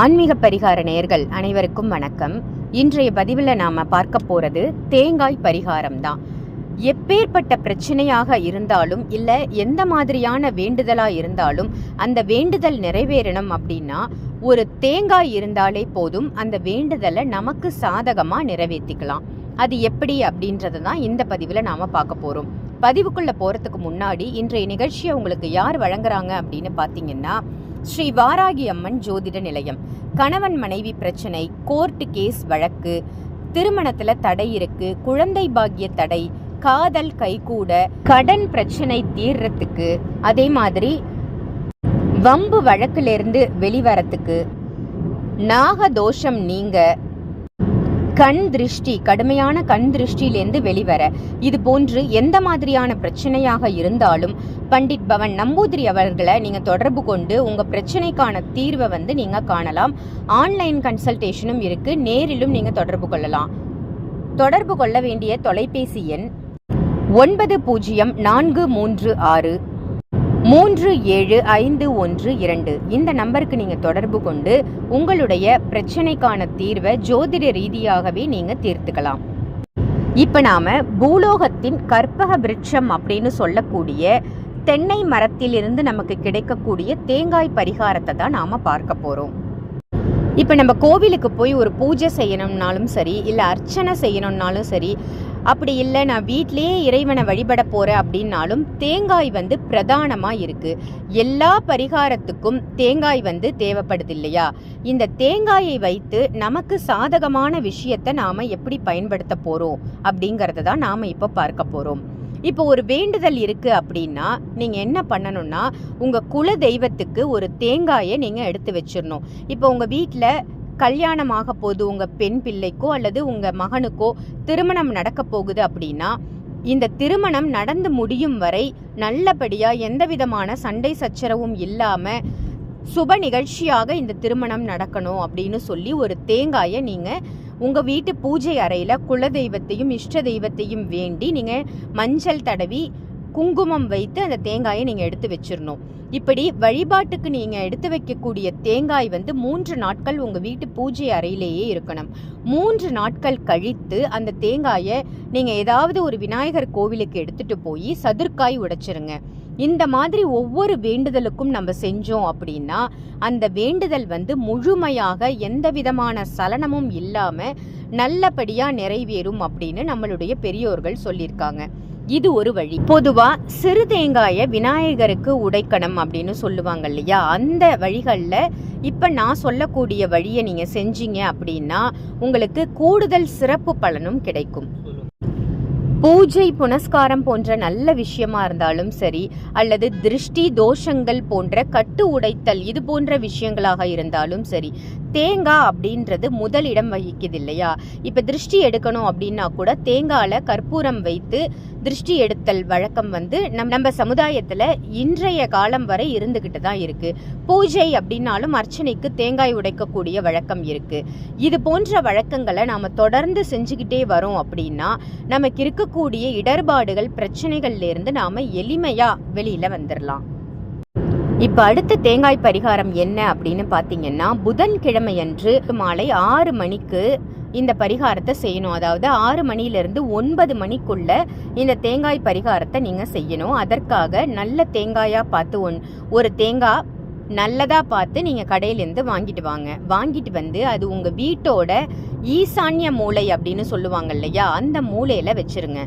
ஆன்மீக பரிகார நேயர்கள் அனைவருக்கும் வணக்கம். இன்றைய பதிவில் நாம் பார்க்க போகிறது தேங்காய் பரிகாரம் தான். எப்பேற்பட்ட பிரச்சனையாக இருந்தாலும் இல்லை எந்த மாதிரியான வேண்டுதலாக இருந்தாலும் அந்த வேண்டுதல் நிறைவேறணும் அப்படின்னா ஒரு தேங்காய் இருந்தாலே போதும் அந்த வேண்டுதலை நமக்கு சாதகமாக நிறைவேற்றிக்கலாம் அது எப்படி அப்படின்றத தான் இந்த பதிவில் நாம் பார்க்க போகிறோம் பதிவுக்குள்ளே போகிறதுக்கு முன்னாடி இன்றைய நிகழ்ச்சியை உங்களுக்கு யார் வழங்குறாங்க அப்படின்னு பார்த்தீங்கன்னா ஸ்ரீ வாராகி அம்மன் ஜோதிட நிலையம். கணவன் மனைவி பிரச்சனை கோர்ட்டு கேஸ் வழக்கு திருமணத்துல தடை இருக்கு குழந்தை பாக்கிய தடை காதல் கைகூட கடன் பிரச்சனை தீர்றதுக்கு அதே மாதிரி வம்பு வழக்கிலிருந்து வெளிவரத்துக்கு நாகதோஷம் நீங்க கண் திருஷ்டி கடுமையான கண் திருஷ்டியிலேருந்து வெளிவர இது போன்று எந்த மாதிரியான பிரச்சனையாக இருந்தாலும் பண்டிட் பவன் நம்பூதிரி அவர்களை நீங்கள் தொடர்பு கொண்டு உங்கள் பிரச்சனைக்கான தீர்வை வந்து நீங்கள் காணலாம். ஆன்லைன் கன்சல்டேஷனும் இருக்கு. நேரிலும் நீங்கள் தொடர்பு கொள்ளலாம். தொடர்பு கொள்ள வேண்டிய தொலைபேசி எண் ஒன்பது பூஜ்ஜியம் நான்கு மூன்று ஆறு மூன்று ஏழு ஐந்து ஒன்று இரண்டு. இந்த நம்பருக்கு நீங்கள் தொடர்பு கொண்டு உங்களுடைய பிரச்சனைக்கான தீர்வை ஜோதிட ரீதியாகவே நீங்கள் தீர்த்துக்கலாம். இப்போ நாம் பூலோகத்தின் கற்பக விருட்சம் அப்படின்னு சொல்லக்கூடிய தென்னை மரத்திலிருந்து நமக்கு கிடைக்கக்கூடிய தேங்காய் பரிகாரத்தை தான் நாம் பார்க்க போகிறோம் இப்போ நம்ம கோவிலுக்கு போய் ஒரு பூஜை செய்யணும்னாலும் சரி இல்லை அர்ச்சனை செய்யணும்னாலும் சரி அப்படி இல்லை நான் வீட்டிலேயே இறைவனை வழிபட போகிறேன் அப்படின்னாலும் தேங்காய் வந்து பிரதானமாக இருக்குது எல்லா பரிகாரத்துக்கும் தேங்காய் வந்து தேவைப்படுது இல்லையா? இந்த தேங்காயை வைத்து நமக்கு சாதகமான விஷயத்தை நாம் எப்படி பயன்படுத்த போகிறோம் அப்படிங்கிறத தான் நாம் இப்போ பார்க்க போகிறோம் இப்போ ஒரு வேண்டுதல் இருக்குது அப்படின்னா நீங்கள் என்ன பண்ணணும்னா உங்கள் குல தெய்வத்துக்கு ஒரு தேங்காயை நீங்கள் எடுத்து வச்சிடணும். இப்போ உங்கள் வீட்டில் கல்யாணமாக போகுது உங்கள் பெண் பிள்ளைக்கோ அல்லது உங்கள் மகனுக்கோ திருமணம் நடக்க போகுது அப்படின்னா இந்த திருமணம் நடந்து முடியும் வரை நல்லபடியாக எந்த விதமான சண்டை சச்சரவும் இல்லாமல் சுப நிகழ்ச்சியாக இந்த திருமணம் நடக்கணும் அப்படின்னு சொல்லி ஒரு தேங்காயை நீங்கள் உங்கள் வீட்டு பூஜை அறையில் குல தெய்வத்தையும் இஷ்ட தெய்வத்தையும் வேண்டி நீங்கள் மஞ்சள் தடவி குங்குமம் வைத்து அந்த தேங்காயை நீங்கள் எடுத்து வச்சிடணும் இப்படி வழிபாட்டுக்கு நீங்கள் எடுத்து வைக்கக்கூடிய தேங்காய் வந்து மூன்று நாட்கள் உங்கள் வீட்டு பூஜை அறையிலேயே இருக்கணும். மூன்று நாட்கள் கழித்து அந்த தேங்காயை நீங்கள் ஏதாவது ஒரு விநாயகர் கோவிலுக்கு எடுத்துட்டு போய் சதுர்க்காய் உடைச்சிருங்க. இந்த மாதிரி ஒவ்வொரு வேண்டுதலுக்கும் நம்ம செஞ்சோம் அப்படின்னா அந்த வேண்டுதல் வந்து முழுமையாக எந்த விதமான சலனமும் இல்லாமல் நல்லபடியாக நிறைவேறும் அப்படின்னு நம்மளுடைய பெரியோர்கள் சொல்லியிருக்காங்க. இது ஒரு வழி. பொதுவா சிறு தேங்காய விநாயகருக்கு உடைக்கணும் அப்படின்னு சொல்லுவாங்க இல்லையா? அந்த வழிகளில் இப்ப நான் சொல்லக்கூடிய வழியை நீங்க செஞ்சீங்க அப்படின்னா உங்களுக்கு கூடுதல் சிறப்பு பலனும் கிடைக்கும். பூஜை புனஸ்காரம் போன்ற நல்ல விஷயமா இருந்தாலும் சரி அல்லது திருஷ்டி தோஷங்கள் போன்ற கட்டு உடைத்தல் இது போன்ற விஷயங்களாக இருந்தாலும் சரி தேங்காய் அப்படின்றது முதலிடம் வகிக்குது இல்லையா? இப்போ திருஷ்டி எடுக்கணும் அப்படின்னா கூட தேங்காயில் கற்பூரம் வைத்து திருஷ்டி எடுத்தல் வழக்கம் வந்து நம் நம்ம சமுதாயத்தில் இன்றைய காலம் வரை இருந்துக்கிட்டு தான் இருக்குது பூஜை அப்படின்னாலும் அர்ச்சனைக்கு தேங்காய் உடைக்கக்கூடிய வழக்கம் இருக்குது இது போன்ற வழக்கங்களை நாம் தொடர்ந்து செஞ்சுக்கிட்டே வரோம் அப்படின்னா நமக்கு இருக்கக்கூடிய இடர்பாடுகள் பிரச்சனைகள்லேருந்து நாம் எளிமையாக வெளியில் வந்துடலாம் இப்போ அடுத்த தேங்காய் பரிகாரம் என்ன அப்படின்னு பார்த்தீங்கன்னா புதன்கிழமை அன்று மாலை ஆறு மணிக்கு இந்த பரிகாரத்தை செய்யணும். அதாவது ஆறு மணியிலிருந்து ஒன்பது மணிக்குள்ள இந்த தேங்காய் பரிகாரத்தை நீங்கள் செய்யணும். அதற்காக நல்ல தேங்காயாக பார்த்து ஒன் ஒரு தேங்காய் நல்லதாக பார்த்து நீங்கள் கடையிலேருந்து வாங்கிட்டு வாங்க. வாங்கிட்டு வந்து அது உங்கள் வீட்டோட ஈசான்ய மூலை அப்படின்னு சொல்லுவாங்க இல்லையா? அந்த மூளையில் வச்சுருங்க.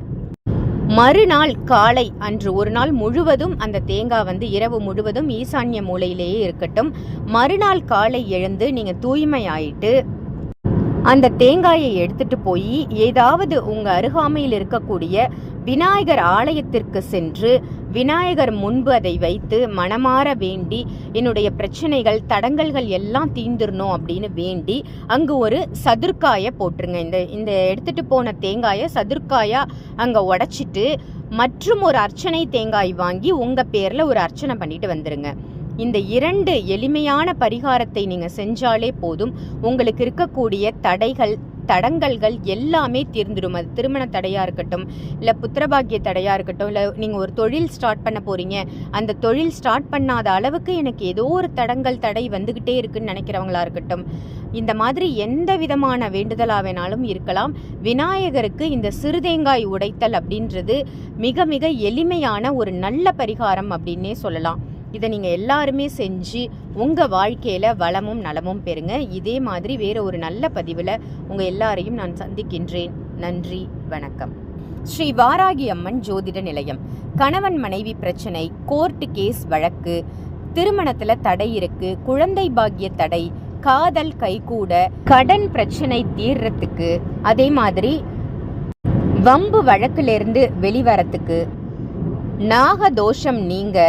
மறுநாள் காலை அன்று ஒரு நாள் முழுவதும் அந்த தேங்காய் வந்து இரவு முழுவதும் ஈசான்ய மூலையிலேயே இருக்கட்டும். மறுநாள் காலை எழுந்து நீங்க தூய்மை ஆயிட்டு அந்த தேங்காயை எடுத்துட்டு போய் ஏதாவது உங்க அருகாமையில் இருக்கக்கூடிய விநாயகர் ஆலயத்திற்கு சென்று விநாயகர் முன்பு அதை வைத்து மனமாற வேண்டி என்னுடைய பிரச்சனைகள் தடங்கல்கள் எல்லாம் தீந்துடணும் அப்படின்னு வேண்டி அங்கு ஒரு சதுர்க்காயை போட்டுருங்க. இந்த இந்த எடுத்துட்டு போன தேங்காயை சதுர்க்காயா அங்க உடைச்சிட்டு மற்றும் ஒரு அர்ச்சனை தேங்காய் வாங்கி உங்க பேர்ல ஒரு அர்ச்சனை பண்ணிட்டு வந்துருங்க. இந்த இரண்டு எளிமையான பரிகாரத்தை நீங்க செஞ்சாலே போதும். உங்களுக்கு இருக்கக்கூடிய தடைகள் தடங்கல்கள் எல்லாமே தீர்ந்துடும். அது திருமண தடையாக இருக்கட்டும் இல்லை புத்திரபாகிய தடையாக இருக்கட்டும் இல்லை நீங்கள் ஒரு தொழில் ஸ்டார்ட் பண்ண போகிறீங்க அந்த தொழில் ஸ்டார்ட் பண்ணாத அளவுக்கு எனக்கு ஏதோ ஒரு தடங்கள் தடை வந்துக்கிட்டே இருக்குன்னு நினைக்கிறவங்களா இருக்கட்டும். இந்த மாதிரி எந்த விதமான வேண்டுதலாக வேணாலும் இருக்கலாம். விநாயகருக்கு இந்த சிறுதேங்காய் உடைத்தல் அப்படின்றது மிக மிக எளிமையான ஒரு நல்ல பரிகாரம் அப்படின்னே சொல்லலாம். இதை நீங்கள் எல்லாருமே செஞ்சு உங்கள் வாழ்க்கையில் வளமும் நலமும் பெறுங்க. இதே மாதிரி வேறு ஒரு நல்ல பதிவில் உங்கள் எல்லாரையும் நான் சந்திக்கின்றேன். நன்றி வணக்கம். ஸ்ரீ வாராகி அம்மன் ஜோதிட நிலையம். கணவன் மனைவி பிரச்சனை கோர்ட்டு கேஸ் வழக்கு திருமணத்தில் தடை இருக்கு குழந்தை பாக்கிய தடை காதல் கைகூட கடன் பிரச்சனை தீர்றதுக்கு அதே மாதிரி வம்பு வழக்கிலிருந்து வெளிவரத்துக்கு நாகதோஷம் நீங்க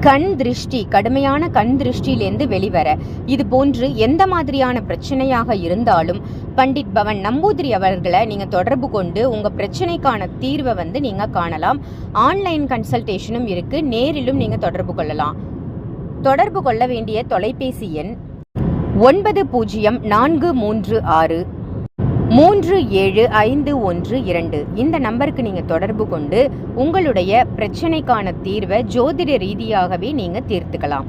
கண் திருஷ்டி கடுமையான கண் திருஷ்டியிலேருந்து வெளிவர இது போன்று எந்த மாதிரியான பிரச்சனையாக இருந்தாலும் பண்டிட் பவன் நம்பூதிரி அவர்களை நீங்க தொடர்பு கொண்டு உங்க பிரச்சனைக்கான தீர்வை வந்து நீங்க காணலாம். ஆன்லைன் கன்சல்டேஷனும் இருக்கு. நேரிலும் நீங்க தொடர்பு கொள்ளலாம். தொடர்பு கொள்ள வேண்டிய தொலைபேசி எண் ஒன்பது பூஜ்ஜியம் நான்கு மூன்று ஆறு மூன்று ஏழு ஐந்து ஒன்று இரண்டு. இந்த நம்பருக்கு நீங்கள் தொடர்பு கொண்டு உங்களுடைய பிரச்சனைக்கான தீர்வை ஜோதிட ரீதியாகவே நீங்கள் தீர்த்துக்கலாம்.